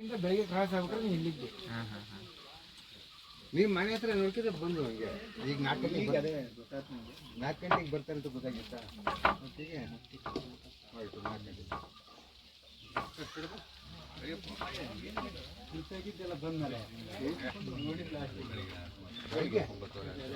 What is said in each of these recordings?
ಇಂದ ಬೆಳಿಗ್ಗೆ ಕ್ರಾಸ್ ಆಗ್ಬೇಕಾದ್ರೆ ನೀವು ಇಲ್ಲಿದ್ದೆ ಹಾಂ ಹಾಂ ಹಾಂ ನೀವು ಮನೆ ಹತ್ರ ನೋಡ್ಕಿದ್ರೆ ಬಂದು ಹಂಗೆ ಈಗ ನಾಲ್ಕು ಗಂಟೆಗೆ ನಾಲ್ಕು ಗಂಟೆಗೆ ಬರ್ತಾರೆ ಅಂತ ಗೊತ್ತಾಗಿತ್ತಾ ಮತ್ತೀಗೆ ಆಯ್ತು ನಾಲ್ಕು ಗಂಟೆಗೆ ಬೆಳಿಗ್ಗೆ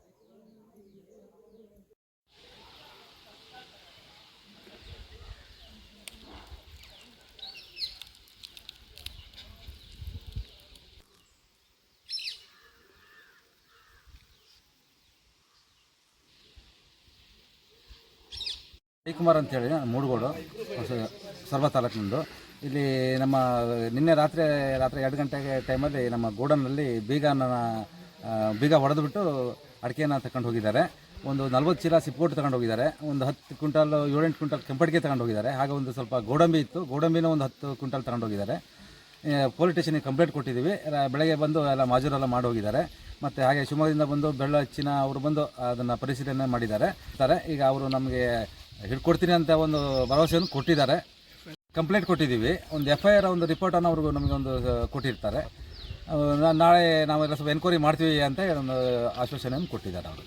ಜಯಕುಮಾರ್ ಅಂತೇಳಿ ಅಂತ ಮೂಡುಗೋಡು ಸರ್ವ ತಾಲೂಕಿನಿಂದ ಇಲ್ಲಿ ನಮ್ಮ, ನಿನ್ನೆ ರಾತ್ರಿ ರಾತ್ರಿ ಎರಡು ಗಂಟೆಗೆ ಟೈಮಲ್ಲಿ ನಮ್ಮ ಗೋಡನ್ನಲ್ಲಿ ಬೀಗನ ಬೀಗ ಹೊಡೆದ್ಬಿಟ್ಟು ಅಡಿಕೆನ ತಗೊಂಡು ಹೋಗಿದ್ದಾರೆ. ಒಂದು ನಲ್ವತ್ತು ಚೀಲ ಸಿಪ್ಪೋಟ್ ತಗೊಂಡು ಹೋಗಿದ್ದಾರೆ. ಒಂದು ಹತ್ತು ಕ್ವಿಂಟಲ್, ಏಳೆಂಟು ಕ್ವಿಂಟಲ್ ಕೆಂಪಡಿಕೆ ತಗೊಂಡು ಹೋಗಿದ್ದಾರೆ. ಹಾಗೆ ಒಂದು ಸ್ವಲ್ಪ ಗೋಡಂಬಿ ಇತ್ತು. ಗೋಡಂಬಿನ ಒಂದು ಹತ್ತು ಕ್ವಿಂಟಲ್ ತಗೊಂಡು ಹೋಗಿದ್ದಾರೆ. ಪೊಲೀಸ್ ಸ್ಟೇಷನಿಗೆ ಕಂಪ್ಲೇಂಟ್ ಕೊಟ್ಟಿದ್ದೀವಿ. ಬೆಳಗ್ಗೆ ಬಂದು ಎಲ್ಲ ಮಾಜೂರೆಲ್ಲ ಮಾಡಿ ಹೋಗಿದ್ದಾರೆ. ಮತ್ತು ಹಾಗೆ ಶಿವಮೊಗ್ಗದಿಂದ ಬಂದು ಬೆಳ್ಳಚ್ಚಿನ, ಅವರು ಬಂದು ಅದನ್ನು ಪರಿಶೀಲನೆ ಮಾಡಿದ್ದಾರೆ. ತಾರೆ ಈಗ ಅವರು ನಮಗೆ ಹಿಡ್ಕೊಡ್ತೀನಿ ಅಂತ ಒಂದು ಭರವಸೆಯನ್ನು ಕೊಟ್ಟಿದ್ದಾರೆ. ಕಂಪ್ಲೇಂಟ್ ಕೊಟ್ಟಿದ್ದೀವಿ. ಒಂದು ಎಫ್ ಐ ಆರ್ ಒಂದು ರಿಪೋರ್ಟನ್ನು ಅವ್ರಿಗೂ ನಮಗೆ ಒಂದು ಕೊಟ್ಟಿರ್ತಾರೆ. ನಾಳೆ ನಾವೆಲ್ಲ ಸ್ವಲ್ಪ ಎನ್ಕ್ವೈರಿ ಮಾಡ್ತೀವಿ ಅಂತ ಒಂದು ಆಶ್ವಾಸನೆಯನ್ನು ಕೊಟ್ಟಿದ್ದಾರೆ ಅವರು.